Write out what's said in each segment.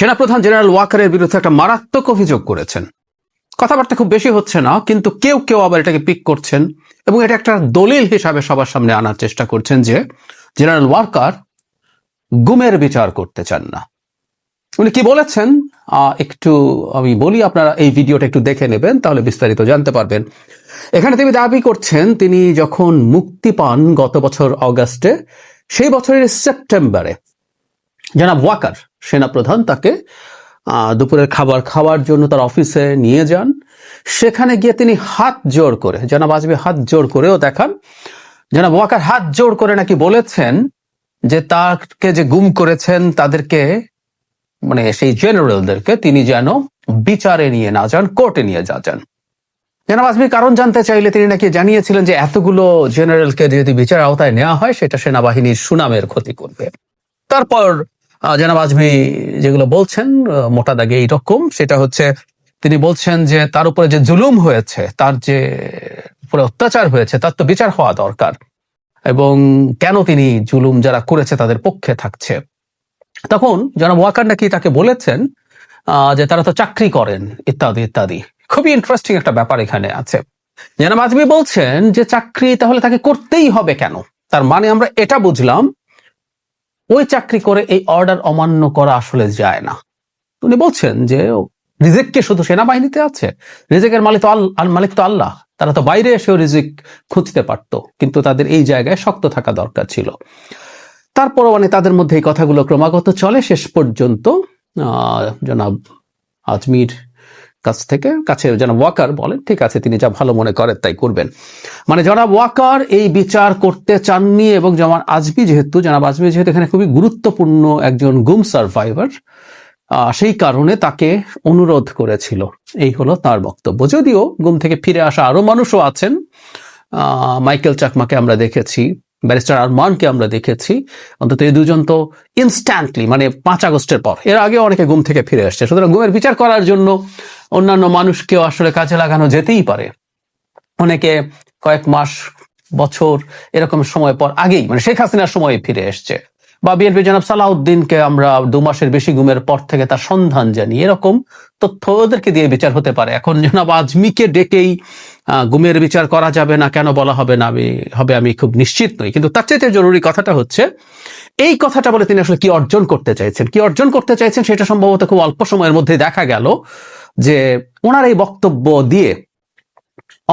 সেনাপ্রধান জেনারেল ওয়াকারের বিরুদ্ধে একটা মারাত্মক অভিযোগ করেছেন। কথাবার্তা খুব বেশি হচ্ছে না, কিন্তু কেউ কেউ আবার এটাকে পিক করছেন এবং এটা একটা দলিল হিসাবে সবার সামনে আনার চেষ্টা করছেন যে জেনারেল ওয়াকার গুমের বিচার করতে চান না। উনি কি বলেছেন? একটু আমি বলি, আপনারা এই ভিডিওটা একটু দেখে নেবেন, তাহলে বিস্তারিত জানতে পারবেন। এখানে তিনি দাবি করছেন, তিনি যখন মুক্তি পান গত বছর অগাস্টে, সেই বছরের সেপ্টেম্বরে। জনাব ওয়াকার সেনাপ্রধান তাকে দুপুরের খাবার খাওয়ার জন্য তার অফিসে নিয়ে যান। সেখানে গিয়ে তিনি হাত জোড় করে, জনাব আজমি হাত জোড় করেও দেখান। জনাব ওয়াকার হাত জোড় করে নাকি বলেছেন যে তাকে যে গুম করেছেন তাদেরকে মানে সেই জেনারেলদেরকে তিনি যেন বিচারে নিয়ে না যান, কোর্টে নিয়ে যা যান। জনাব আজমি কারণ জানতে চাইলে তিনি নাকি জানিয়েছিলেন যে এতগুলো জেনারেলকে যদি বিচার আওতায় নেওয়া হয়, সেটা সেনাবাহিনীর সুনামের ক্ষতি করবে। তারপর জনাব আজমি যেগুলো বলছেন মোটা দাগে এইরকম, সেটা হচ্ছে তিনি বলছেন যে তার উপরে যে জুলুম হয়েছে, তার যে উপরে অত্যাচার হয়েছে, তার তো বিচার হওয়া দরকার। এবং কেন তিনি জুলুম যারা করেছে তাদের পক্ষে থাকছে? তখন জনাব ওয়াকার নাকি তাকে বলেছেন যে তারা তো চাকরি করেন, ইত্যাদি ইত্যাদি। খুবই ইন্টারেস্টিং একটা ব্যাপার এখানে আছে। জনাব আজমি বলছেন যে চাকরি তাহলে তাকে করতেই হবে কেন? তার মানে আমরা এটা বুঝলাম ওই চাকরি করে এই অর্ডার অমান্য করা আসলে যায় না। উনি বলছেন যে রিজিক কি শুধু সেনাবাহিনীতে আছে, রিজিকের মালিক তো আল- মালিক তো আল্লাহ, তারা তো বাইরে এসেও রিজিক খুঁজতে পারতো, কিন্তু তাদের এই জায়গায় শক্ত থাকা দরকার ছিল। তারপর মানে তাদের মধ্যে এই কথাগুলো ক্রমাগত চলে। শেষ পর্যন্ত জনাব আজমির কাছ থেকে, কাছে জনাব ওয়াকার বলেন ঠিক আছে, তিনি যা ভালো মনে করেন তাই করবেন। মানে জনাব ওয়াকার এই বিচার করতে চাননি এবং জনাব আজমি যেহেতু, জনাব আজমি যেহেতু এখানে খুবই গুরুত্বপূর্ণ একজন গুম সার্ভাইভার সেই কারণে তাকে অনুরোধ করেছিল। এই হলো তার বক্তব্য। যদিও গুম থেকে ফিরে আসা আরও মানুষও আছেন মাইকেল চাকমাকে আমরা দেখেছি, ব্যারিস্টার আরমানকে আমরা দেখেছি, অন্তত এই দুজন তো ইনস্ট্যান্টলি মানে পাঁচ আগস্টের পর, এর আগে অনেকে গুম থেকে ফিরে আসছে সুতরাং গুমের বিচার করার জন্য অন্যান্য মানুষকেও আসলে কাজে লাগানো যেতেই পারে। অনেকে কয়েক মাস, বছর এরকম সময় পর আগেই মানে শেখ হাসিনার সময় ফিরে এসছে। বা বিএনপি জনাব সালাউদ্দিনকে আমরা দু মাসের বেশি গুমের পর থেকে তার সন্ধান জানি। এরকম তথ্য ওদেরকে দিয়ে বিচার হতে পারে। এখন জনাব আজমিকে ডেকেই গুমের বিচার করা যাবে না, কেন বলা হবে না, আমি, হবে আমি খুব নিশ্চিত নই। কিন্তু তার চাইতে জরুরি কথাটা হচ্ছে, এই কথাটা বলে তিনি আসলে কি অর্জন করতে চাইছেন? কি অর্জন করতে চাইছেন সেটা সম্ভবত খুব অল্প সময়ের মধ্যে দেখা গেল। যে ওনার এই বক্তব্য দিয়ে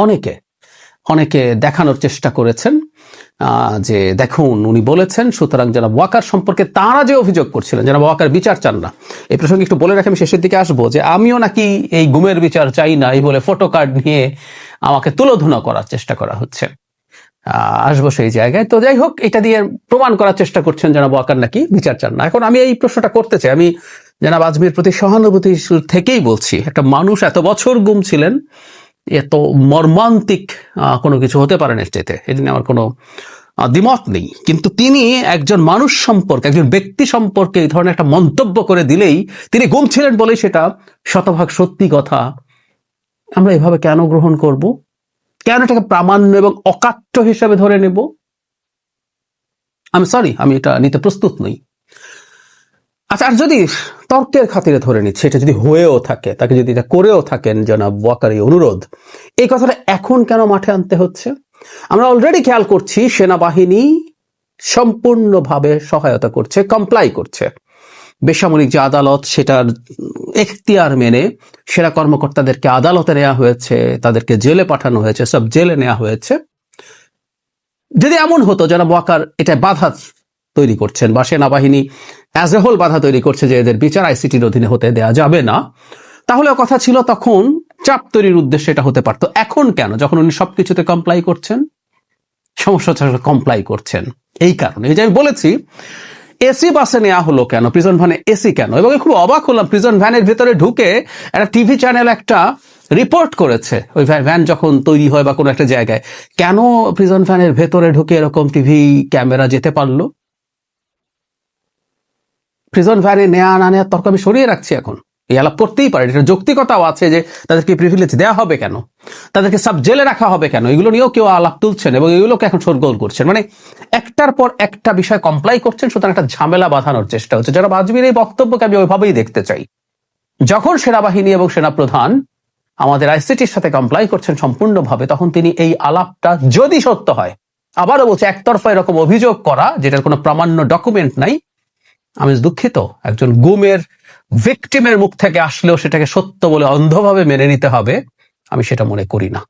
অনেকে অনেকে দেখানোর চেষ্টা করেছেন যে দেখুন, উনি বলেছেন, সুতরাং যারা ওয়াকার সম্পর্কে তারা যে অভিযোগ করছিলেন যারা ওয়াকার বিচার চান না। এই প্রসঙ্গে একটু বলে রাখি, আমি শেষের দিকে আসব যে আমিও নাকি এই গুমের বিচার চাই না, এই বলে ফটো কার্ড নিয়ে আমাকে তুলোধুনা করার চেষ্টা করা হচ্ছে। আসব সেই জায়গায়। তো যাই হোক, এটা দিয়ে প্রমাণ করার চেষ্টা করছেন জানাব ওয়াকার নাকি বিচার চান না। এখন আমি এই প্রশ্নটা করতে চাই। আমি জানাব আজমির, প্রতি সহানুভূতিশীল থেকেই বলছি, একটা মানুষ এত বছর গুম ছিলেন, এত মর্মান্তিক কোনো কিছু হতে পারে না চাইতে এটা নিয়ে আমার কোনো দ্বিমত নেই। কিন্তু তিনি একজন মানুষ সম্পর্কে, একজন ব্যক্তি সম্পর্কে এই ধরনের একটা মন্তব্য করে দিলেই তিনি গুম ছিলেন বলেই সেটা শতভাগ সত্যি কথা। আমরা এভাবে কেন গ্রহণ করব? কেন এটাকে প্রামাণ্য এবং অকাট্য হিসাবে ধরে নেব? আমি সরি আমি এটা নিতে প্রস্তুত নই। আচ্ছা আর যদি তর্কের খাতিরে ধরে নিচ্ছে, এটা যদি হয়েও থাকে, তাকে যদি এটা করেও থাকেন, জনাব ওয়াকার, অনুরোধ, এই কথাটা এখন কেন মাঠে আনতে হচ্ছে? আমরা অলরেডি খেয়াল করছি, সেনাবাহিনী সম্পূর্ণভাবে সহায়তা করছে কমপ্লাই করছে। বেসামরিক যে আদালত, সেটার এখতিয়ার মেনে সেরা কর্মকর্তাদেরকে আদালতে নেওয়া হয়েছে, তাদেরকে জেলে পাঠানো হয়েছে, সব জেলে নেওয়া হয়েছে। যদি এমন হতো, জনাব ওয়াকার, এটা বাধা তৈরি করছেন বা সেনাবাহিনী অ্যাজ এ হোল বাধা তৈরি করছে যে এদের বিচার আইসিটির অধীনে হতে দেয়া যাবে না। তাহলে কথা ছিল তখন চাপ তৈরির উদ্দেশ্যে এটা হতে পারতো। এখন কেন? যখন উনি সবকিছুতে কমপ্লাই করছেন? সমস্যা কমপ্লাই করছেন। এই কারণে। এই যে আমি বলেছি, এসি বাসে নেওয়া হলো কেন? প্রিজন ভ্যানে এসি কেন? এবং খুব অবাক হলাম প্রিজন ভ্যানের ভেতরে ঢুকে একটা টিভি চ্যানেল একটা রিপোর্ট করেছে। ওই ভ্যা- ভ্যান যখন তৈরি হয় বা কোনো একটা জায়গায়, কেন প্রিজন ভ্যানের ভেতরে ঢুকে এরকম টিভি ক্যামেরা যেতে পারল? প্রিজন ভ্যানে নেওয়া না নেওয়ার তর্ক আমি সরিয়ে রাখছি এখন। এই আলাপ করতেই পারে এটা যৌক্তিকতাও আছে যে তাদেরকে প্রিভিলেজ দেওয়া হবে কেন? তাদেরকে সাব জেলে রাখা হবে কেন? এগুলো নিয়েও কেউ আলাপ তুলছেন এবং এগুলোকে এখন শোরগোল করছেন। মানে একটার পর একটা বিষয় কমপ্লাই করছেন, সুতরাং একটা ঝামেলা বাঁধানোর চেষ্টা হচ্ছে। যারা বাজবির এই বক্তব্যকে আমি ওইভাবেই দেখতে চাই। যখন সেনাবাহিনী এবং সেনাপ্রধান আমাদের আইসিটির সাথে কমপ্লাই করছেন সম্পূর্ণভাবে, তখন তিনি এই আলাপটা যদি সত্য হয়, আবারও বলছে, একতরফা এরকম অভিযোগ করা, যেটার কোনো প্রামাণ্য ডকুমেন্ট নাই আমি দুঃখিত। একজন গুমের ভিকটিমের মুখ থেকে আসলেও সেটাকে সত্য বলে অন্ধভাবে মেনে নিতে হবে, আমি সেটা মনে করি না।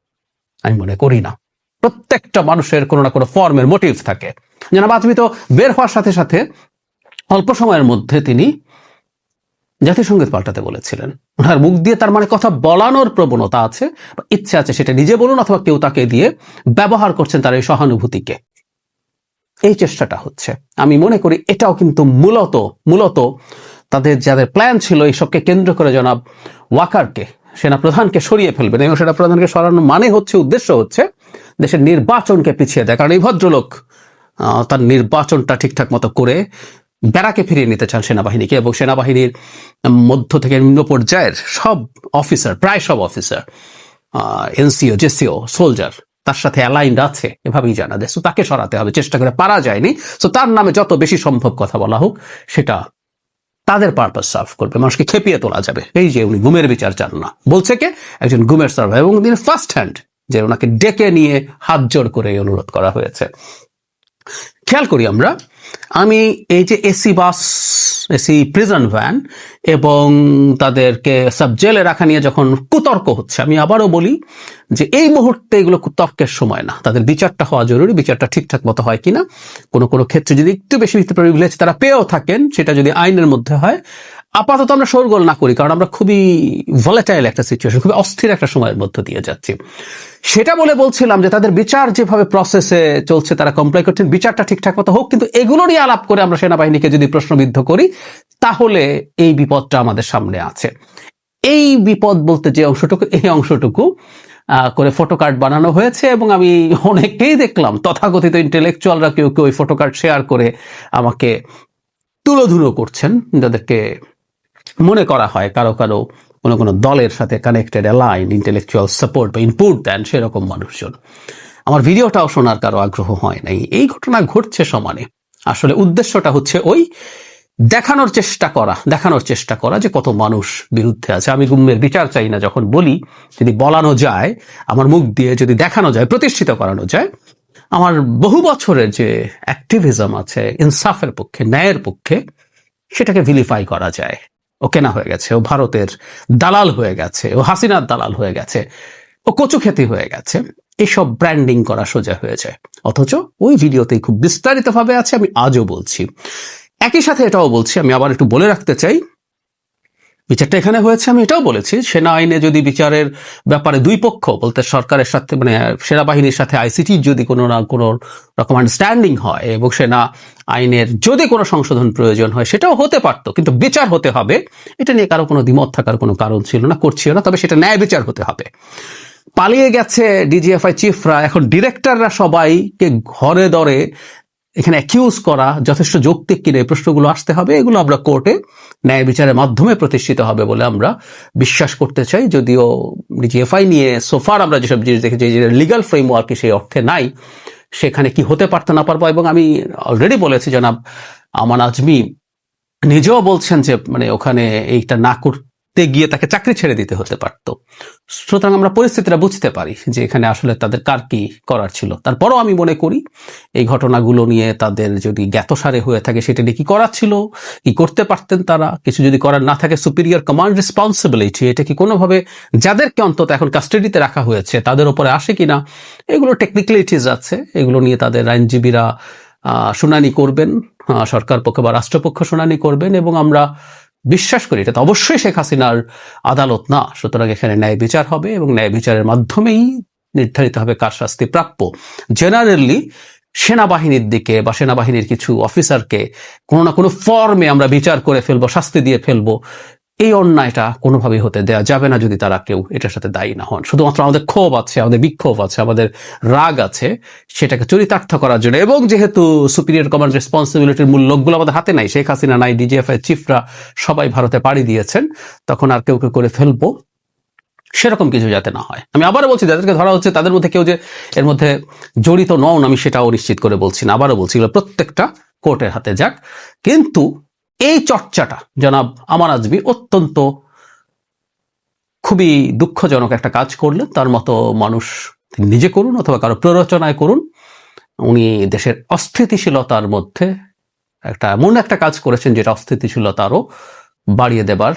আমি মনে করি না। প্রত্যেকটা মানুষের কোনো না কোনো ফর্মের মোটিভ থাকে। জানাব আজমি তো বের হওয়ার সাথে সাথে অল্প সময়ের মধ্যে তিনি জাতিসংগীত পাল্টাতে বলেছিলেন। ওনার মুখ দিয়ে তার মানে কথা বলানোর প্রবণতা আছে ইচ্ছে আছে সেটা নিজে বলুন অথবা কেউ তাকে দিয়ে ব্যবহার করছেন তার এই সহানুভূতিকে। এই চেষ্টাটা হচ্ছে। আমি মনে করি এটাও কিন্তু মূলত মূলত তাদের যাদের প্ল্যান ছিল এইসবকে কেন্দ্র করে জনাব ওয়াকারকে সেনা প্রধানকে সরিয়ে ফেলবেন এবং সেনা প্রধানকে সরানোর মানে হচ্ছে, উদ্দেশ্য হচ্ছে দেশের নির্বাচনকে পিছিয়ে দেয় কারণ এই ভদ্রলোক তার নির্বাচনটা ঠিকঠাক মতো করে ব্যারাকে ফিরিয়ে নিতে চান সেনাবাহিনীকে এবং সেনাবাহিনীর মধ্য থেকে নিম্ন পর্যায়ের সব অফিসার প্রায় সব অফিসার এনসিও, জেসিও সোলজার তার সাথে অ্যালাইন্ড আছে, এভাবেই জানা যায়। So, তাকে সরাতে হবে, চেষ্টা করে, পারা যায়নি। সো তার নামে যত বেশি সম্ভব কথা বলা হোক, সেটা তাদের পারপাস সার্ভ করবে। মানুষকে খেপিয়ে তোলা যাবে। এই যে উনি গুমের বিচার চান না। বলছে কে? একজন গুমের সার্ভার এবং তিনি ফার্স্ট হ্যান্ড যে ওনাকে ডেকে নিয়ে হাত জোড় করে অনুরোধ করা হয়েছে। খেয়াল করি আমরা, আমি এই যে AC bus AC prison van এবং তাদেরকে সাব জেলে রাখা নিয়ে যখন কুতর্ক হচ্ছে, আমি আবারও বলি যে এই মুহূর্তে এগুলো কুতর্কের সময় না। তাদের বিচারটা হওয়া জরুরি, বিচারটা ঠিকঠাক মতো হয় কিনা, কোনো কোনো ক্ষেত্রে যদি একটু বেশি প্রিভিলেজ তারা পেয়েও থাকেন, সেটা যদি আইনের মধ্যে হয় আপাতত আমরা শোরগোল না করি, কারণ আমরা খুবই ভলেটাইল একটা সিচুয়েশন খুবই অস্থির একটা সময়ের মধ্য দিয়ে যাচ্ছি। সেটা বলে বলছিলাম যে তাদের বিচার যেভাবে প্রসেসে চলছে, তারা কমপ্লাই করছেন, বিচারটা ঠিকঠাক মতো হোক, কিন্তু এগুলোরই আলাপ করে আমরা সেনাবাহিনীকে যদি প্রশ্নবিদ্ধ করি, তাহলে এই বিপদটা আমাদের সামনে আছে। এই বিপদ বলতে যে অংশটুকু, এই অংশটুকু করে ফটো কার্ড বানানো হয়েছে এবং আমি অনেককেই দেখলাম, তথাকথিত ইন্টেলেকচুয়ালরা কেউ কেউ ওই ফটো কার্ড শেয়ার করে আমাকে তুলোধুলো করছেন, যাদেরকে মনে করা হয় কারও কারও কোনো কোনো দলের সাথে কানেক্টেড অ্যালাইন ইন্টেলেকচুয়াল সাপোর্ট বা ইনপুট দেন সেরকম মানুষজন। আমার ভিডিওটাও শোনার কারও আগ্রহ হয় নাই। এই ঘটনা ঘটছে সমানে। আসলে উদ্দেশ্যটা হচ্ছে ওই দেখানোর চেষ্টা করা, দেখানোর চেষ্টা করা যে কত মানুষ বিরুদ্ধে আছে। আমি গুম্মের বিচার চাই না যখন বলি, যদি বলানো যায়, আমার মুখ দিয়ে যদি দেখানো যায়, প্রতিষ্ঠিত করানো যায়, আমার বহু বছরের যে অ্যাক্টিভিজম আছে, ইনসাফের পক্ষে, ন্যায়ের পক্ষে, সেটাকে ভিলিফাই করা যায়। ও কেনা হয়ে গেছে, ও ভারতের দালাল হয়ে গেছে, ও হাসিনার দালাল হয়ে গেছে, ও কচু খেতে হয়ে গেছে, এসব ব্র্যান্ডিং করা সোজা হয়েছে। অথচ ওই ভিডিওতেই খুব বিস্তারিতভাবে আছে, আমি আজও বলছি। একই সাথে এটাও বলছি, আমি আবার একটু বলে রাখতে চাই বিচারটা এখানে হয়েছে, আমি এটাও বলেছি, সেনা আইনে যদি বিচারের ব্যাপারে দুই পক্ষ, বলতে সরকারের সাথে মানে সেনাবাহিনীর সাথে আইসিটি যদি কোনো না, কোনো রকম আন্ডারস্ট্যান্ডিং হয়, এবং সেনা আইনের যদি কোনো সংশোধন প্রয়োজন হয়, সেটাও হতে পারতো, কিন্তু বিচার হতে হবে, এটা নিয়ে কারও কোনো দ্বিমত থাকার কোনো কারণ ছিল না, করছিল না, তবে সেটা ন্যায় বিচার হতে হবে। পালিয়ে গেছে ডিজিএফআই চিফরা এখন ডিরেক্টররা সবাইকে ঘরে দরে এখানে অ্যাকিউজ করা যথেষ্ট যৌক্তিক কিনা এই প্রশ্নগুলো আসতে হবে। এগুলো আমরা কোর্টে ন্যায় বিচারের মাধ্যমে প্রতিষ্ঠিত হবে বলে আমরা বিশ্বাস করতে চাই। যদিও ডিজিএফআই নিয়ে সোফার আমরা যেসব জিনিস দেখেছি, যে লিগাল ফ্রেমওয়ার্কে সেই অর্থে নাই, সেখানে কি হতে পারতো না পারব এবং আমি অলরেডি বলেছি, জনাব আমান আজমি নিজেও বলছেন যে মানে ওখানে এইটা না করতে গিয়ে তাকে চাকরি ছেড়ে দিতে হতে পারতো। সুতরাং আমরা পরিস্থিতিটা বুঝতে পারি যে এখানে আসলে তাদের কার কি করার ছিল। তারপরও আমি মনে করি, এই ঘটনাগুলো নিয়ে তাদের যদি জ্ঞাতসারে হয়ে থাকে, সেটা নিয়ে কি করার ছিল, কি করতে পারতেন তারা, কিছু যদি করার না থাকে সুপিরিয়র কমান্ড রেসপন্সিবিলিটি এটা কি কোনোভাবে যাদেরকে অন্তত এখন কাস্টাডিতে রাখা হয়েছে, তাদের ওপরে আসে কিনা, এগুলো টেকনিক্যালিটিস আছে, এগুলো নিয়ে তাদের আইনজীবীরা শুনানি করবেন সরকার পক্ষ বা রাষ্ট্রপক্ষ শুনানি করবেন, এবং আমরা বিশ্বাস করি, এটা তো অবশ্যই শেখ হাসিনার আদালত না। সুতরাং এখানে ন্যায় বিচার হবে এবং ন্যায় বিচারের মাধ্যমেই নির্ধারিত হবে কার শাস্তি প্রাপ্য। জেনারেলি সেনাবাহিনীর দিকে বা সেনাবাহিনীর কিছু অফিসারকে কোনো না কোনো ফর্মে আমরা বিচার করে ফেলব, শাস্তি দিয়ে ফেলব। এই অন্যায়টা কোনোভাবেই হতে দেওয়া যাবে না যদি তারা কেউ এটার সাথে দায়ী না হন। শুধুমাত্র আমাদের ক্ষোভ আছে, আমাদের বিক্ষোভ আছে, আমাদের রাগ আছে, সেটাকে চরিতার্থ করার জন্য। এবং যেহেতু সুপিরিয়র কমান্ড রেসপন্সিবিলিটির মূল লোকগুলো আমাদের হাতে নাই, শেখ হাসিনা নাই ডিজিএফ এর চিফরা সবাই ভারতে পাড়ি দিয়েছেন, তখন আর কেউ কেউ করে ফেলব, সেরকম কিছু যাতে না হয়। আমি আবারও বলছি, যাদেরকে ধরা হচ্ছে, তাদের মধ্যে কেউ যে এর মধ্যে জড়িত নন, আমি সেটাও নিশ্চিত করে বলছি না, আবারও বলছি প্রত্যেকটা কোর্টের হাতে যাক। কিন্তু এই চর্চাটা, জনাব আমার আজবি অত্যন্ত খুবই দুঃখজনক একটা কাজ করলেন। তার মতো মানুষ নিজে করুন অথবা কারও প্ররোচনায় করুন। উনি দেশের অস্থিতিশীলতার মধ্যে একটা এমন একটা কাজ করেছেন যেটা অস্থিতিশীলতারও বাড়িয়ে দেবার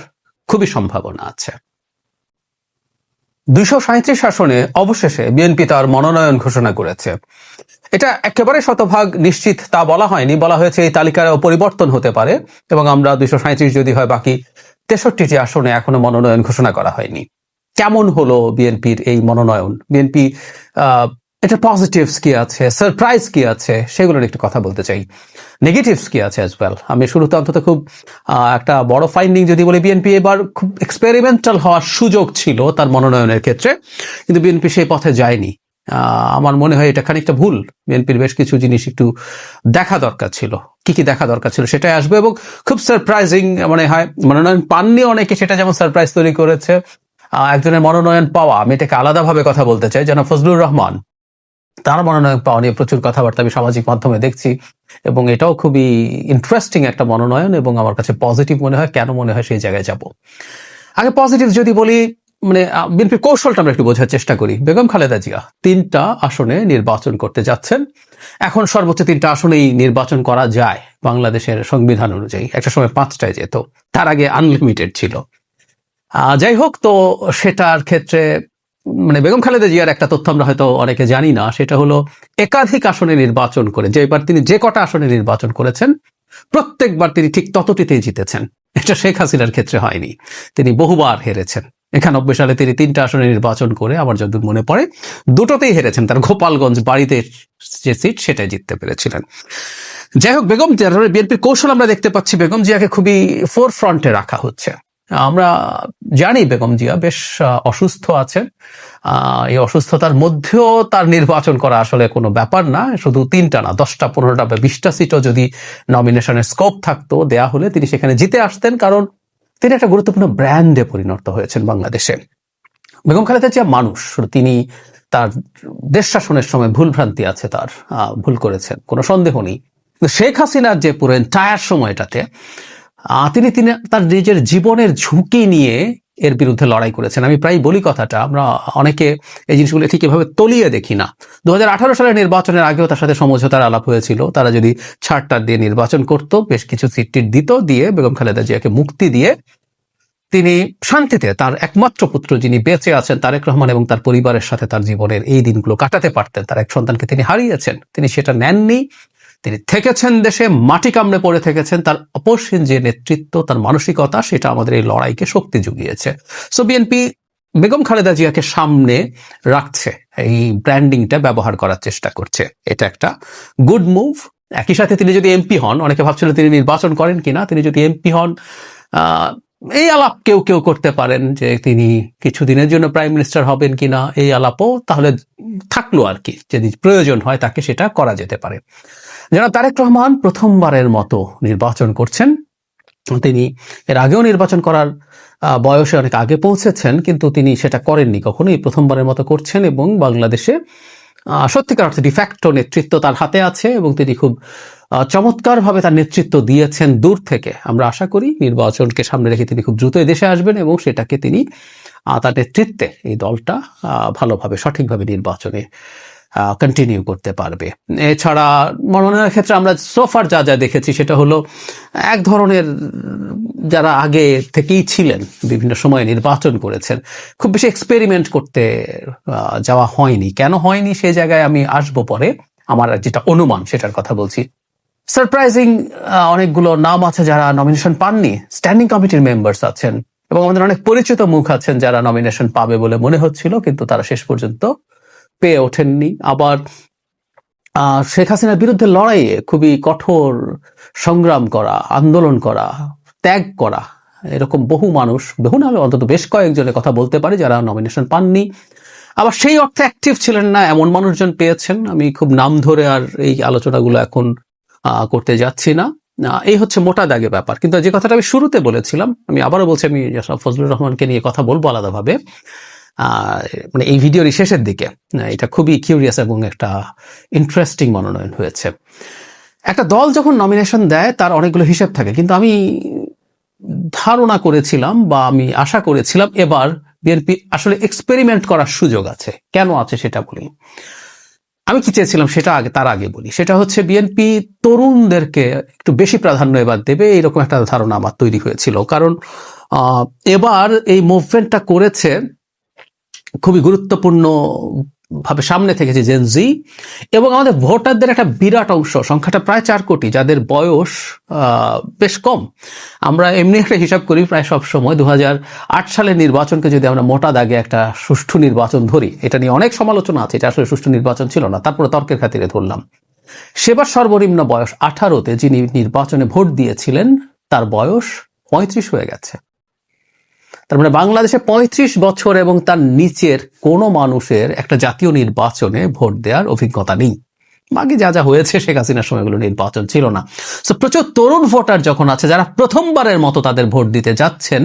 খুবই সম্ভাবনা আছে। দুইশো সাঁত্রিশ শাসনে অবশেষে বিএনপি তার মনোনয়ন ঘোষণা করেছে। এটা একেবারে শতভাগ নিশ্চিত তা বলা হয়নি। বলা হয়েছে এই তালিকায় পরিবর্তন হতে পারে এবং আমরা দুইশো সাঁত্রিশ যদি হয়, বাকি তেষট্টিটি আসনে এখনও মনোনয়ন ঘোষণা করা হয়নি। কেমন হলো বিএনপির এই মনোনয়ন? বিএনপি এটা পজিটিভস কি আছে? সারপ্রাইজ কি আছে? সেগুলোর একটু কথা বলতে চাই। নেগেটিভস কি আছে অ্যাজ ওয়েল আমি শুরুতে অন্তত খুব একটা বড় ফাইন্ডিং যদি বলি, বিএনপি এবার খুব এক্সপেরিমেন্টাল হওয়ার সুযোগ ছিল তার মনোনয়নের ক্ষেত্রে। কিন্তু বিএনপি সেই পথে যায়নি। আমার মনে হয় এটা খানিকটা ভুল। বিএনপির বেশ কিছু জিনিস একটু দেখা দরকার ছিল। কি কি দেখা দরকার ছিল সেটাই আসবে এবং খুব সারপ্রাইজিং মনে হয়, মনোনয়ন পাননি অনেকে, সেটা যেমন সারপ্রাইজ তৈরি করেছে। একজনের মনোনয়ন পাওয়া, আমি এটাকে আলাদাভাবে কথা বলতে চাই, যেন ফজলুর রহমান, তার মনোনয়ন পাওয়া নিয়ে প্রচুর কথাবার্তা আমি সামাজিক মাধ্যমে দেখছি এবং এটাও খুবই ইন্টারেস্টিং একটা মনোনয়ন এবং আমার কাছে পজিটিভ মনে হয়, কেন মনে হয় সেই জায়গায় যাব। আগে পজিটিভ যদি বলি মানে বিএনপি কৌশলটা আমরা একটু বোঝার চেষ্টা করি। বেগম খালেদা জিয়া তিনটা আসনে নির্বাচন করতে যাচ্ছেন। এখন সর্বোচ্চ তিনটা আসনেই নির্বাচন করা যায় বাংলাদেশের সংবিধান অনুযায়ী। একটা সময় পাঁচটায় যেত। তার আগে আনলিমিটেড ছিল। যাই হোক, তো সেটার ক্ষেত্রে মানে বেগম খালেদা জিয়ার একটা তথ্য আমরা হয়তো অনেকে জানি না। সেটা হলো, একাধিক আসনে নির্বাচন করে যে এবার তিনি যে কটা আসনে নির্বাচন করেছেন, প্রত্যেকবার তিনি ঠিক ততটিতেই জিতেছেন। এটা শেখ হাসিনার ক্ষেত্রে হয়নি। তিনি বহুবার হেরেছেন। একানব্বই সালে তিনি তিনটা আসনে নির্বাচন করে আমার যতদূর মনে পড়ে, দুটোতেই হেরেছেন। তার গোপালগঞ্জ বাড়িতে যে সিট, সেটাই জিততে পেরেছিলেন। যাই হোক, বেগম বিএনপির কৌশল আমরা দেখতে পাচ্ছি। বেগম জিয়াকে খুবই ফোর ফ্রন্টে রাখা হচ্ছে। আমরা জানি বেগম জিয়া বেশ অসুস্থ আছেন। এই অসুস্থতার মধ্যেও তার নির্বাচন করা আসলে কোনো ব্যাপার না, শুধু তিনটা না, দশটা, পনেরোটা বা বিশটা সিটও যদি নমিনেশনের স্কোপ থাকতো, দেয়া হলে তিনি সেখানে জিতে আসতেন, কারণ তিনি একটা গুরুত্বপূর্ণ ব্র্যান্ডে পরিণত হয়েছেন বাংলাদেশে। বেগম খালেদা জিয়া মানুষ তিনি তার দেশ শাসনের সময় ভুল ভ্রান্তি আছে তার ভুল করেছেন, কোনো সন্দেহ নেই। শেখ হাসিনার যে পুরো এন্টায়ার সময়টাতে তিনি তিনি তার নিজের জীবনের ঝুঁকি নিয়ে এর বিরুদ্ধে লড়াই করেছেন। আমি প্রায় বলি কথাটা, আমরা অনেকে এই জিনিসগুলো ঠিক এভাবে তলিয়ে দেখি না। দু সালের নির্বাচনের আগেও তার সাথে সমঝোতার আলাপ হয়েছিল। তারা যদি ছাড়টার দিয়ে নির্বাচন করত, বেশ কিছু সিট টিট দিত, দিয়ে বেগম খালেদা জিয়াকে মুক্তি দিয়ে তিনি শান্তিতে তার একমাত্র পুত্র যিনি বেঁচে আছেন, তারেক রহমান এবং তার পরিবারের সাথে তার জীবনের এই দিনগুলো কাটাতে পারতেন। তার এক সন্তানকে তিনি হারিয়েছেন। তিনি সেটা নেননি। তিনি থেকেছেন দেশে, মাটি কামড়ে পড়ে থেকেছেন, তার অপসীন যে নেতৃত্ব, তার মানসিকতা, সেটা আমাদের এই লড়াইকে শক্তি জুগিয়েছে। সো বিএনপি বেগম খালেদা জিয়াকে সামনে রাখছে, এই ব্র্যান্ডিংটা ব্যবহার করার চেষ্টা করছে। এটা একটা গুড মুভ একই সাথে তিনি যদি এমপি হন, অনেকে ভাবছিলেন তিনি নির্বাচন করেন কিনা, তিনি যদি এমপি হন এই আলাপ কেউ কেউ করতে পারেন যে তিনি কিছুদিনের জন্য প্রাইম মিনিস্টার হবেন কিনা, এই আলাপও তাহলে থাকল আর কি, যদি প্রয়োজন হয় তাকে সেটা করা যেতে পারে। যেন তারেক রহমান প্রথমবারের মতো নির্বাচন করছেন। তিনি এর আগেও নির্বাচন করার বয়সে অনেক আগে পৌঁছেছেন, কিন্তু তিনি সেটা করেননি কখনোই। প্রথমবারের মতো করছেন এবং বাংলাদেশে সত্যিকার অর্থে ডিফ্যাক্টো নেতৃত্ব তার হাতে আছে এবং তিনি খুব চমৎকারভাবে তার নেতৃত্ব দিয়েছেন দূর থেকে। আমরা আশা করি নির্বাচনকে সামনে রেখে তিনি খুব দ্রুত দেশে আসবেন এবং সেটাকে তিনি তার নেতৃত্বে এই দলটা ভালোভাবে, সঠিকভাবে নির্বাচনে কন্টিনিউ করতে পারবে। এছাড়া মনোনয়নের ক্ষেত্রে আমরা সোফার যা যা দেখেছি সেটা হলো এক ধরনের যারা আগে থেকেই ছিলেন, বিভিন্ন সময়ে নির্বাচন করেছেন, খুব বেশি এক্সপেরিমেন্ট করতে যাওয়া হয়নি। কেন হয়নি সে জায়গায় আমি আসব পরে। আমার যেটা অনুমান সেটার কথা বলছি। সারপ্রাইজিং অনেকগুলো নাম আছে যারা নমিনেশন পাননি। স্ট্যান্ডিং কমিটির মেম্বার্স আছেন এবং আমাদের অনেক পরিচিত মুখ আছেন যারা নমিনেশন পাবে বলে মনে হচ্ছিল, কিন্তু তারা শেষ পর্যন্ত পেয়ে ওঠেননি। আবার শেখ হাসিনার বিরুদ্ধে লড়াইয়ে খুবই কঠোর সংগ্রাম করা, আন্দোলন করা, ত্যাগ করা, এরকম বহু মানুষ, বহু না হলে অন্তত বেশ কয়েকজনের কথা বলতে পারে যারা নমিনেশন পাননি। আবার সেই অর্থে অ্যাক্টিভ ছিলেন না, এমন মানুষজন পেয়েছেন। আমি খুব নাম ধরে আর এই আলোচনাগুলো এখন করতে যাচ্ছি না। এই হচ্ছে মোটা দাগে ব্যাপার। কিন্তু যে কথাটা আমি শুরুতে বলেছিলাম, আমি আবারও বলছি, আমি ফজলুর রহমানকে নিয়ে কথা বলব আলাদাভাবে। মানে এই ভিডিওর শেষের দিকে এটা খুবই কিউরিয়াস এবং একটা ইন্টারেস্টিং মনোনয়ন হয়েছে। একটা দল যখন নমিনেশন দেয়, তার অনেকগুলো হিসেব থাকে। কিন্তু আমি ধারণা করেছিলাম বা আমি আশা করেছিলাম এবার বিএনপি আসলে এক্সপেরিমেন্ট করার সুযোগ আছে। কেন আছে সেটা বলি। আমি কি চেয়েছিলাম সেটা আগে, তার আগে বলি। সেটা হচ্ছে বিএনপি তরুণদেরকে একটু বেশি প্রাধান্য এবার দেবে, এরকম একটা ধারণা আমার তৈরি হয়েছিল। কারণ এবার এই মুভমেন্টটা করেছে খুবই গুরুত্বপূর্ণ ভাবে সামনে থেকেছে জেনজি এবং আমাদের ভোটারদের একটা বিরাট অংশ, সংখ্যাটা প্রায় চার কোটি, যাদের বয়স বেশ কম। আমরা এমনি একটা হিসাব করি প্রায় সব সময় দু সালের নির্বাচনকে যদি আমরা মোটা দাগে একটা সুষ্ঠু নির্বাচন ধরি, এটা নিয়ে অনেক সমালোচনা আছে, এটা আসলে সুষ্ঠু নির্বাচন ছিল না, তারপরে তর্কের খাতিরে ধরলাম। সেবার সর্বনিম্ন বয়স আঠারোতে যিনি নির্বাচনে ভোট দিয়েছিলেন, তার বয়স পঁয়ত্রিশ হয়ে গেছে। তার মানে বাংলাদেশে পঁয়ত্রিশ বছর এবং তার নিচের কোনো মানুষের একটা জাতীয় নির্বাচনে ভোট দেওয়ার অভিজ্ঞতা নেই। বাকি যা যা হয়েছে শেখ হাসিনার সময়গুলো নির্বাচন ছিল না। তো প্রচুর তরুণ ভোটার যখন আছে, যারা প্রথমবারের মতো তাদের ভোট দিতে যাচ্ছেন,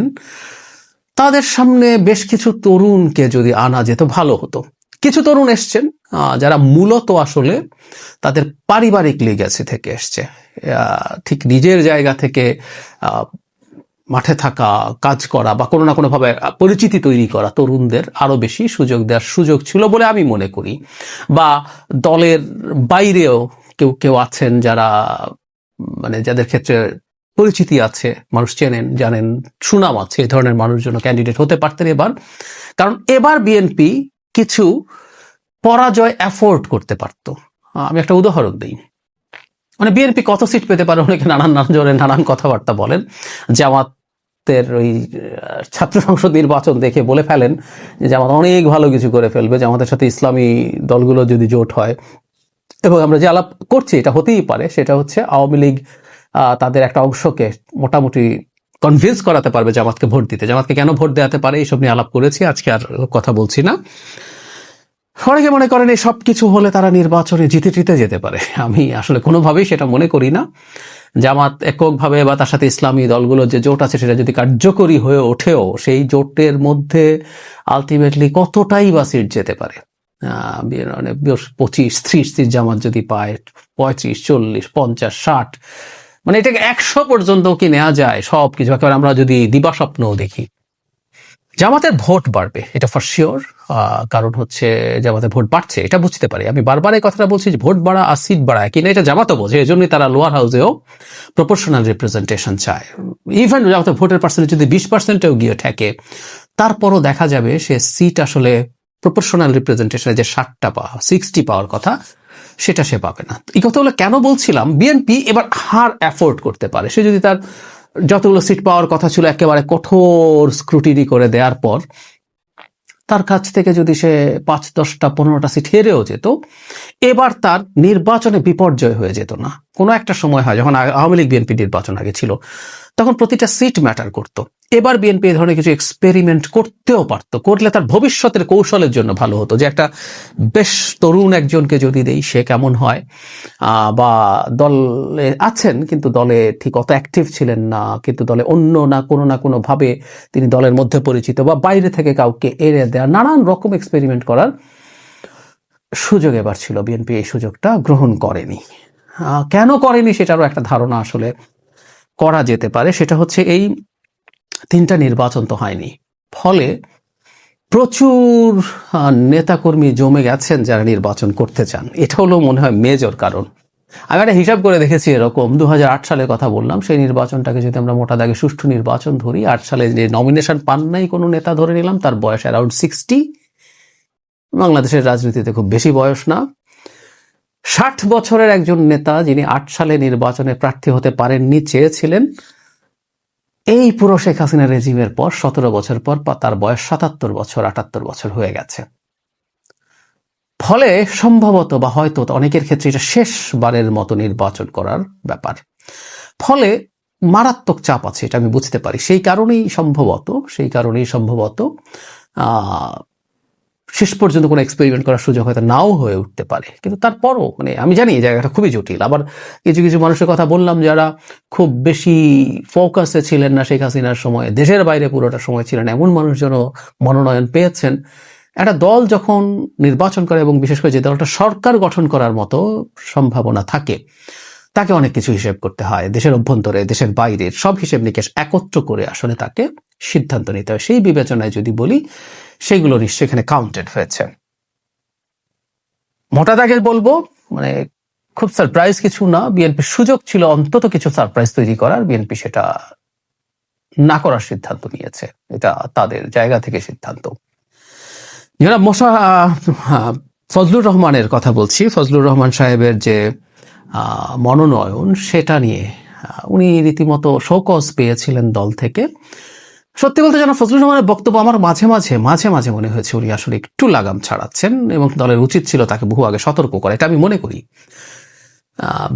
তাদের সামনে বেশ কিছু তরুণকে যদি আনা যেত, ভালো হতো। কিছু তরুণ এসছেন যারা মূলত আসলে তাদের পারিবারিক লিগ্যাসি থেকে এসছে। ঠিক নিজের জায়গা থেকে মাঠে থাকা, কাজ করা বা কোনো না কোনোভাবে পরিচিতি তৈরি করা তরুণদের আরও বেশি সুযোগ দেওয়ার সুযোগ ছিল বলে আমি মনে করি। বা দলের বাইরেও কেউ কেউ আছেন যারা মানে যাদের ক্ষেত্রে পরিচিতি আছে, মানুষ চেনেন, জানেন, সুনাম আছে এ ধরনের মানুষজন ক্যান্ডিডেট হতে পারতেন এবার। কারণ এবার বিএনপি কিছু পরাজয় অ্যাফোর্ড করতে পারতো। আমি একটা উদাহরণ দিই। মানে বিএনপি কত সিট পেতে পারে? অনেকে নানান নানান জনের নানান কথাবার্তা বলেন। জামাতের ওই ছাত্র সংসদ নির্বাচন দেখে বলে ফেলেন যে জামাত অনেক ভালো কিছু করে ফেলবে। জামাতের সাথে ইসলামী দলগুলো যদি জোট হয়। এবং আমরা যে আলাপ করছি, এটা হতেই পারে। সেটা হচ্ছে আওয়ামী লীগ তাদের একটা অংশকে মোটামুটি কনভিন্স করাতে পারবে জামাতকে ভোট দিতে। জামাতকে কেন ভোট দেওয়াতে পারে, এইসব নিয়ে আলাপ করেছি। আজকে আর কথা বলছি না। অনেকে মনে করেন এই সব কিছু হলে তারা নির্বাচনে জিতে জিতে যেতে পারে। আমি আসলে কোনোভাবেই সেটা মনে করি না। জামাত এককভাবে বা তার সাথে ইসলামী দলগুলো যে জোট আছে সেটা যদি কার্যকরী হয়ে ওঠেও, সেই জোটের মধ্যে আলটিমেটলি কতটাই বা সিট যেতে পারে? মানে পঁচিশ, ত্রিশ সিট জামাত যদি পায়, পঁয়ত্রিশ, চল্লিশ, পঞ্চাশ, ষাট মানে এটাকে একশো পর্যন্ত কি নেওয়া যায়? সব কিছু একেবারে আমরা যদি দিবাস্বপ্নও দেখি। জামাতের ভোট বাড়বে, এটা ফর শিওর কারণ হচ্ছে জামাতের ভোট বাড়ছে, এটা বুঝতে পারি। আমি বারবার এই কথাটা বলছি যে ভোট বাড়া আর সিট বাড়া কিনা এটা জামাতও বোঝে এই জন্যই তারা লোয়ার হাউসেও প্রপোর্শনাল রিপ্রেজেন্টেশন চায়। ইভেন জামাতের ভোটের পার্সেন্টেজ যদি বিশ পার্সেন্টেও গিয়ে ঠেকে, তারপরও দেখা যাবে সে সিট আসলে প্রপোর্শনাল রিপ্রেজেন্টেশনে যে ষাটটা পাওয়া সিক্সটি পাওয়ার কথা, সেটা সে পাবে না। এই কথাগুলো কেন বলছিলাম? বিএনপি এবার হার অ্যাফোর্ড করতে পারে। সে যদি তার যতগুলো সিট পাওয়ার কথা ছিল একেবারে কঠোর স্ক্রুটিনি করে দেওয়ার পর, তার কাছ থেকে যদি সে পাঁচ, দশটা, পনেরোটা সিট হেরেও যেত, এবার তার নির্বাচনে বিপর্যয় হয়ে যেত না। কোনো একটা সময় হয় যখন আওয়ামী লীগ বিএনপি নির্বাচন আগে ছিল। তখন প্রতিটা সিট ম্যাটার করতো। এবার বিএনপি এই ধরনের কিছু এক্সপেরিমেন্ট করতেও পারতো। করলে তার ভবিষ্যতের কৌশলের জন্য ভালো হতো। যে একটা বেশ তরুণ একজনকে যদি দেই, সে কেমন হয়? বা দলে আছেন, কিন্তু দলে ঠিক অত অ্যাক্টিভ ছিলেন না, কিন্তু দলে অন্য না কোনো না কোনো ভাবে তিনি দলের মধ্যে পরিচিত বা বাইরে থেকে কাউকে এড়ে দেওয়া নানান রকম এক্সপেরিমেন্ট করার সুযোগ এবার ছিল। বিএনপি এই সুযোগটা গ্রহণ করেনি। কেন করেনি সেটারও একটা ধারণা আসলে করা যেতে পারে, সেটা হচ্ছে এই তিনটা নির্বাচন তো হয়নি। ফলে প্রচুর নেতাকর্মী জমে গেছেন যারা নির্বাচন করতে চান। এটা হলো মনে হয় মেজর কারণ। আমি একটা হিসাব করে দেখেছি এরকম দু সালের কথা বললাম, সেই নির্বাচনটাকে যদি আমরা মোটা দাগে সুষ্ঠু নির্বাচন ধরি, আট সালে যে নমিনেশন পান নাই কোনো নেতা ধরে নিলাম, তার বয়স অ্যারাউন্ড সিক্সটি বাংলাদেশের রাজনীতিতে খুব বেশি বয়স না। ষাট বছরের একজন নেতা যিনি আট সালে নির্বাচনে প্রার্থী হতে পারেননি, চেয়েছিলেন এই পুরো শেখ হাসিনা রেজিমের পর সতেরো বছর পর তার বয়স সাতাত্তর বছর, আটাত্তর বছর হয়ে গেছে। ফলে সম্ভবত বা হয়তো অনেকের ক্ষেত্রে এটা শেষবারের মতো নির্বাচন করার ব্যাপার। ফলে মারাত্মক চাপ আছে, এটা আমি বুঝতে পারি। সেই কারণেই সম্ভবত, সেই কারণেই সম্ভবত শেষ পর্যন্ত কোনো এক্সপেরিমেন্ট করার সুযোগ হয়তো নাও হয়ে উঠতে পারে। কিন্তু তারপরও মানে আমি জানি এই জায়গাটা খুবই জটিল। আবার কিছু কিছু মানুষের কথা বললাম যারা খুব বেশি ফোকাসে ছিলেন না শেখ হাসিনার সময়, দেশের বাইরে পুরোটা সময় ছিলেন, এমন মানুষজনও মনোনয়ন পেয়েছেন। একটা দল যখন নির্বাচন করে এবং বিশেষ করে যে দলটা সরকার গঠন করার মতো সম্ভাবনা থাকে, তাকে অনেক কিছু হিসেব করতে হয়। দেশের অভ্যন্তরে, দেশের বাইরের সব হিসেব নিকেশ একত্র করে আসলে তাকে সিদ্ধান্ত নিতে হয়। সেই বিবেচনায় যদি বলি সেগুলো নিশ্চয়ই এখানে কাউন্টেড হয়েছে। মোটা দাগের বলব মানে খুব সারপ্রাইজ কিছু না বিএনপির সুযোগ ছিল অন্তত কিছু সারপ্রাইজ তৈরি করার বিএনপি সেটা না করার সিদ্ধান্ত নিয়েছে। এটা তাদের জায়গা থেকে সিদ্ধান্ত। যারা মশা ফজলুর রহমানের কথা বলছি। ফজলুর রহমান সাহেবের যে মনোনয়ন, সেটা নিয়ে উনি রীতিমতো শোকজ পেয়েছিলেন দল থেকে। সত্যি বলতে জানা, ফজলুর রহমানের বক্তব্য আমার মাঝে মাঝে মাঝে মাঝে মনে হয়েছে উনি আসলে একটু লাগাম ছাড়াচ্ছেন এবং দলের উচিত ছিল তাকে বহু আগে সতর্ক করা, এটা আমি মনে করি।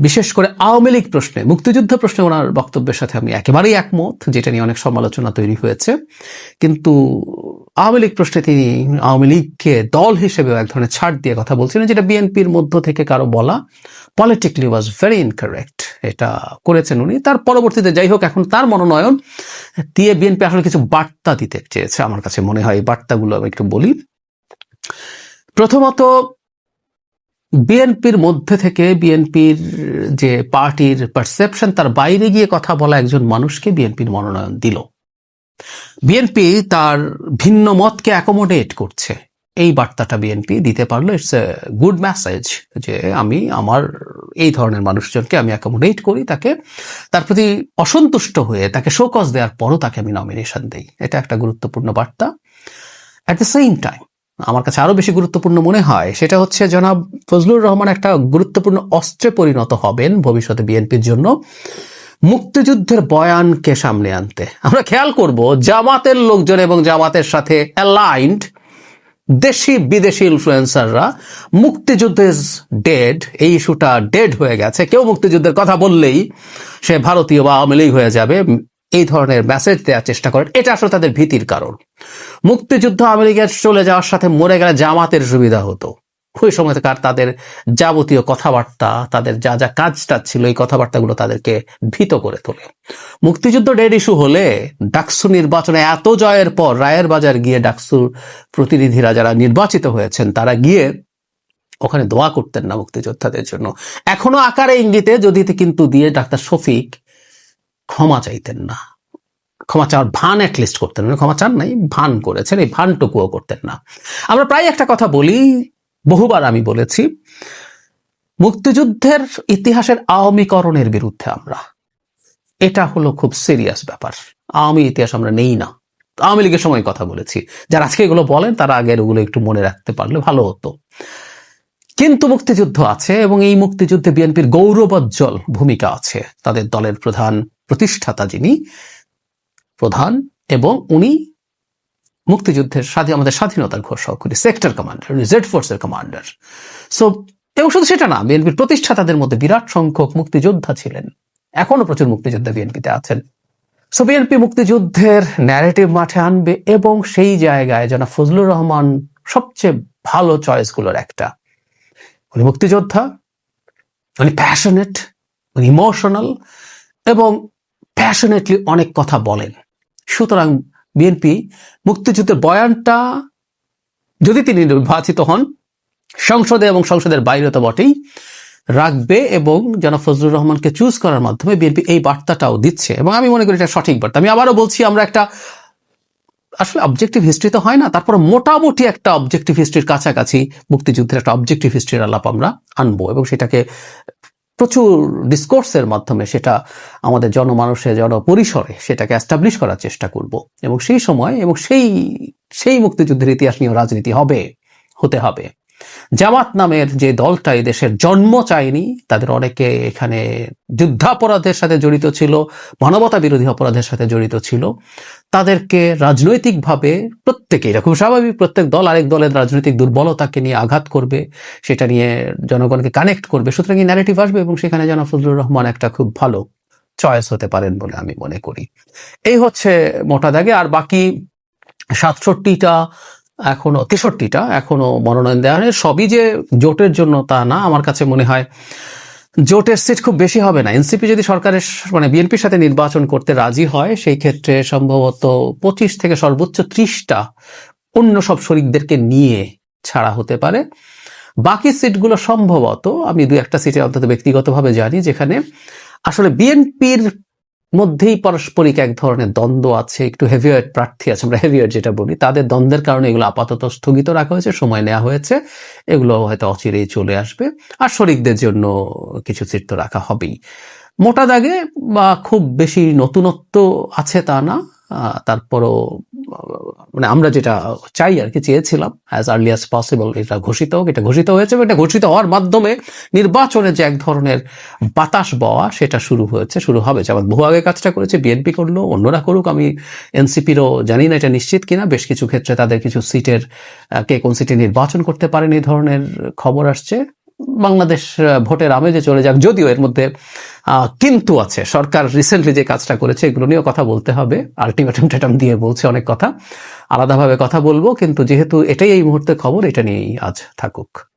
বিশেষ করে আওয়ামী লীগ প্রশ্নে, মুক্তিযুদ্ধ প্রশ্নে ওনার বক্তব্যের সাথে আমি একেবারেই একমত, যেটা নিয়ে অনেক সমালোচনা তৈরি হয়েছে। কিন্তু আওয়ামী লীগ প্রশ্নে তিনি আওয়ামী লীগকে দল হিসেবেও এক ধরনের ছাড় দিয়ে কথা বলছিলেন, যেটা বিএনপির মধ্য থেকে কারও বলা পলিটিক্যালি ওয়াজ ভেরি ইনকারেক্ট এটা করেছেন উনি। তার পরবর্তীতে যাই হোক, এখন তার মনোনয়ন দিয়ে বিএনপি আসলে কিছু বার্তা দিতে চেয়েছে আমার কাছে মনে হয়। এই বার্তাগুলো আমি একটু বলি। প্রথমত, বিএনপির মধ্যে থেকে বিএনপির যে পার্টির পারসেপশন তার বাইরে গিয়ে কথা বলা একজন মানুষকে বিএনপির মনোনয়ন দিল। বিএনপি তার ভিন্ন মতকে অ্যাকোমোডেট করছে। এই বার্তাটা বিএনপি দিতে পারল। ইটস এ গুড মেসেজ যে আমি আমার এই ধরনের মানুষজনকে আমি অ্যাকোমোডেট করি, তাকে, তার প্রতি অসন্তুষ্ট হয়ে, তাকে শোকজ দেওয়ার পরও তাকে আমি নমিনেশন দিই। এটা একটা গুরুত্বপূর্ণ বার্তা। অ্যাট দ্য সেম টাইম আমার কাছে আরও বেশি গুরুত্বপূর্ণ মনে হয়, সেটা হচ্ছে জনাব ফজলুর রহমান একটা গুরুত্বপূর্ণ অস্ত্রে পরিণত হবেন ভবিষ্যতে বিএনপির জন্য, মুক্তিযুদ্ধের বয়ানকে সামনে আনতে। আমরা খেয়াল করব, জামাতের লোকজন এবং জামাতের সাথে অ্যালাইন্ড দেশি বিদেশি ইনফ্লুয়েন্সাররা মুক্তিযুদ্ধ ইজ ডেড এই ইস্যুটা ডেড হয়ে গেছে। কেউ মুক্তিযুদ্ধের কথা বললেই সে ভারতীয় বা আওয়ামী হয়ে যাবে, এই ধরনের মেসেজ দেওয়ার চেষ্টা করেন এটা আসলে তাদের ভীতির কারণ। মুক্তিযুদ্ধ আওয়ামী লীগের চলে যাওয়ার সাথে মরে গেলে জামাতের সুবিধা হতো। ওই আর তাদের যাবতীয় কথাবার্তা, তাদের যা যা কাজটা ছিল, এই কথাবার্তাগুলো তাদেরকে ভীত করে তোলে। মুক্তিযুদ্ধ ডেড ইস্যু হলে ডাকসু নির্বাচনে এত জয়ের পর রায়ের বাজার গিয়ে ডাকসুর প্রতিনিধিরা যারা নির্বাচিত হয়েছেন, তারা গিয়ে ওখানে দোয়া করতেন না মুক্তিযোদ্ধাদের জন্য। এখনও আকারে ইঙ্গিতে যদি কিন্তু দিয়ে ডাক্তার শফিক ক্ষমা চাইতেন না। ক্ষমা চাওয়ার ভান অ্যাটলিস্ট করতেন না। ক্ষমা চান নাই, ভান করেছেন, এই ভানটুকুও করতেন না। আমরা প্রায় একটা কথা বলি বহুবার আমি বলেছি, মুক্তিযুদ্ধের ইতিহাসের আওয়ামীকরণের বিরুদ্ধে আমরা। এটা হলো খুব সিরিয়াস ব্যাপার। আওয়ামী ইতিহাস আমরা নেই না। আওয়ামী লীগের সময় কথা বলেছি। যারা আজকে এগুলো বলেন, তারা আগের ওগুলো একটু মনে রাখতে পারলে ভালো হতো। কিন্তু মুক্তিযুদ্ধ আছে এবং এই মুক্তিযুদ্ধে বিএনপির গৌরবোজ্জ্বল ভূমিকা আছে। তাদের দলের প্রধান প্রতিষ্ঠাতা যিনি, প্রধান এবং উনি মুক্তিযুদ্ধের স্বাধীন আমাদের স্বাধীনতার ঘোষক উনি সেক্টর কমান্ডার উনি জেড ফোর্সের কমান্ডার সো এবং শুধু সেটা না বিএনপির প্রতিষ্ঠাতাদের মধ্যে বিরাট সংখ্যক মুক্তিযোদ্ধা ছিলেন। এখনও প্রচুর মুক্তিযোদ্ধা বিএনপিতে আছেন। সো বিএনপি মুক্তিযুদ্ধের ন্যারেটিভ মাঠে আনবে এবং সেই জায়গায় যেন ফজলুর রহমান সবচেয়ে ভালো চয়েসগুলোর একটা। উনি মুক্তিযোদ্ধা, উনি প্যাশনেট উনি ইমোশনাল এবং প্যাশনেটলি অনেক কথা বলেন। সুতরাং বিএনপি মুক্তিযুদ্ধের বয়ানটা যদি তিনি নির্বাচিত হন, সংসদে এবং সংসদের বাইরে তো বটেই, রাখবে এবং যেন ফজলুর রহমানকে চুজ করার মাধ্যমে বিএনপি এই বার্তাটাও দিচ্ছে। এবং আমি মনে করি এটা সঠিক বার্তা। আমি আবারও বলছি, আমরা একটা আসলে অবজেক্টিভ হিস্ট্রি তো হয় না, তারপর মোটামুটি একটা অবজেক্টিভ হিস্ট্রির কাছাকাছি মুক্তিযুদ্ধের একটা অবজেক্টিভ হিস্ট্রির আলাপ আমরা আনব এবং সেটাকে প্রচুর ডিসকোর্সের মাধ্যমে সেটা আমাদের জনমানুষে, জনপরিসরে সেটাকে অ্যাস্টাবলিশ করার চেষ্টা করব। এবং সেই সময় এবং সেই সেই মুক্তিযুদ্ধের ইতিহাস নিয়েও রাজনীতি হবে, হতে হবে। জামাত নামের যে দলটা দেশের জন্ম চায়নি, তাদের অনেকে এখানে যুদ্ধাপরাধের সাথে জড়িত ছিল, মানবতা বিরোধী অপরাধের সাথে জড়িত ছিল। তাদেরকে রাজনৈতিকভাবে প্রত্যেকে খুব স্বাভাবিক, প্রত্যেক দল আরেক দলের রাজনৈতিক দুর্বলতাকে নিয়ে আঘাত করবে, সেটা নিয়ে জনগণকে কানেক্ট করবে। সুতরাং এই ন্যারেটিভ আসবে এবং সেখানে যেন ফজলুর রহমান একটা খুব ভালো চয়েস হতে পারেন বলে আমি মনে করি। এই হচ্ছে মোটা দাগে, আর বাকি সাতষট্টিটা এখনও, তেষট্টিটা এখনও মনোনয়ন দেওয়া হয়নি। সবই যে জোটের জন্য তা না, আমার কাছে মনে হয় জোটের সিট খুব বেশি হবে না এনসিপি যদি সরকারের মানে বিএনপির সাথে নির্বাচন করতে রাজি হয়, সেই ক্ষেত্রে সম্ভবত পঁচিশ থেকে সর্বোচ্চ ত্রিশটা অন্য সব শরিকদেরকে নিয়ে ছাড়া হতে পারে বাকি সিটগুলো সম্ভবত, আমি দু একটা সিটে অন্তত ব্যক্তিগতভাবে জানি, যেখানে আসলে বিএনপির মধ্যেই পারস্পরিক এক ধরনের দ্বন্দ্ব আছে, একটু হেভিওয়েট প্রার্থী আছে, আমরা হেভিওয়েট যেটা বলি, তাদের দ্বন্দ্বের কারণে এগুলো আপাতত স্থগিত রাখা হয়েছে, সময় নেওয়া হয়েছে এগুলো হয়তো অচিরেই চলে আসবে, আর শরিকদের জন্য কিছু চিত্র রাখা হবেই। মোটা দাগে বা খুব বেশি নতুনত্ব আছে তা না তারপরও মানে আমরা যেটা চাই আর কি, চেয়েছিলাম অ্যাজ আর্লি অ্যাজ পসিবল এটা ঘোষিত হোক, এটা ঘোষিত হয়েছে এটা ঘোষিত হওয়ার মাধ্যমে নির্বাচনে যে এক ধরনের বাতাস বওয়া, সেটা শুরু হয়েছে, শুরু হবে। যেমন বহু আগে কাজটা করেছে বিএনপি করল, অন্যরা করুক, আমি এনসিপিরও জানি না এটা নিশ্চিত কিনা, বেশ কিছু ক্ষেত্রে তাদের কিছু সিটের কে কোন সিটে নির্বাচন করতে পারেন এই ধরনের খবর আসছে। বাংলাদেশ ভোটের আমেজে চলে যাক। যদিও এর মধ্যে কিন্তু আছে। সরকার রিসেন্টলি যে কাজটা করেছে, এগুলো নিয়েও কথা বলতে হবে। আলটিমেটাম টেটাম দিয়ে বলছে অনেক কথা। আলাদাভাবে কথা বলব, কিন্তু যেহেতু এটাই এই মুহূর্তে খবর, এটা নিয়েই আজ থাকুক।